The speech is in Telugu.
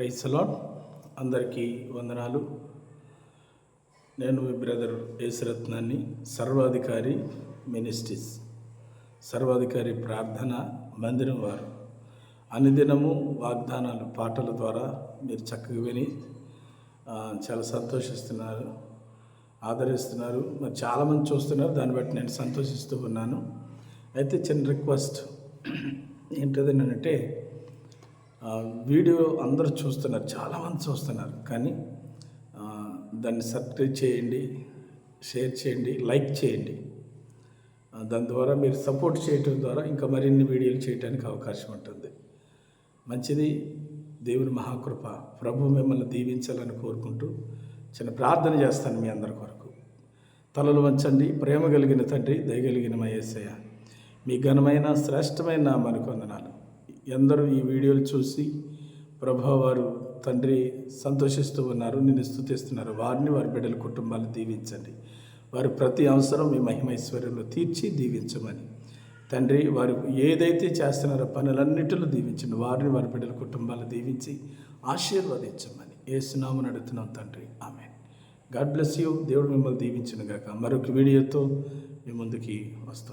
ప్రైస్ అలాట్ అందరికీ వందనాలు. నేను మీ బ్రదర్ యేసురత్నాన్ని సర్వాధికారి మినిస్ట్రీస్ సర్వాధికారి ప్రార్థన మందిరం వారు. అనుదినము వాగ్దానాలు పాటల ద్వారా మీరు చక్కగా విని చాలా సంతోషిస్తున్నారు ఆదరిస్తున్నారు. మరి చాలామంది చూస్తున్నారు దాన్ని బట్టి నేను సంతోషిస్తూ ఉన్నాను. అయితే చిన్న రిక్వెస్ట్ ఏంటది అంటే వీడియో అందరూ చూస్తున్నారు చాలామంది చూస్తున్నారు. కానీ దాన్ని సబ్స్క్రైబ్ చేయండి షేర్ చేయండి లైక్ చేయండి. దాని ద్వారా మీరు సపోర్ట్ చేయటం ద్వారా ఇంకా మరిన్ని వీడియోలు చేయడానికి అవకాశం ఉంటుంది. మంచిది దేవుని మహాకృప. ప్రభు మిమ్మల్ని దీవించాలని కోరుకుంటూ చిన్న ప్రార్థన చేస్తాను మీ అందరి కొరకు. తలలు వంచండి ప్రేమ కలిగిన తండ్రి దయగలిగిన మయేసయ్య మీ ఘనమైన శ్రేష్టమైన మనకు వందనాలు. ఎందరూ ఈ వీడియోలు చూసి ప్రభావారు తండ్రి సంతోషిస్తూ ఉన్నారు నిన్ను స్థుతిస్తున్నారు. వారిని వారి బిడ్డల కుటుంబాలు దీవించండి. వారి ప్రతి అవసరం మీ మహిమైశ్వర్యంలో తీర్చి దీవించమని. తండ్రి వారు ఏదైతే చేస్తున్నారో పనులన్నిటిలో దీవించండి. వారిని వారి బిడ్డల కుటుంబాలు దీవించి ఆశీర్వదించమని. ఏసునామని అడుగుతున్నాం తండ్రి. ఆమె గాడ్ బ్లెస్ యూ. దేవుడు మిమ్మల్ని దీవించిన గాక మరొక వీడియోతో మీ ముందుకి వస్తూ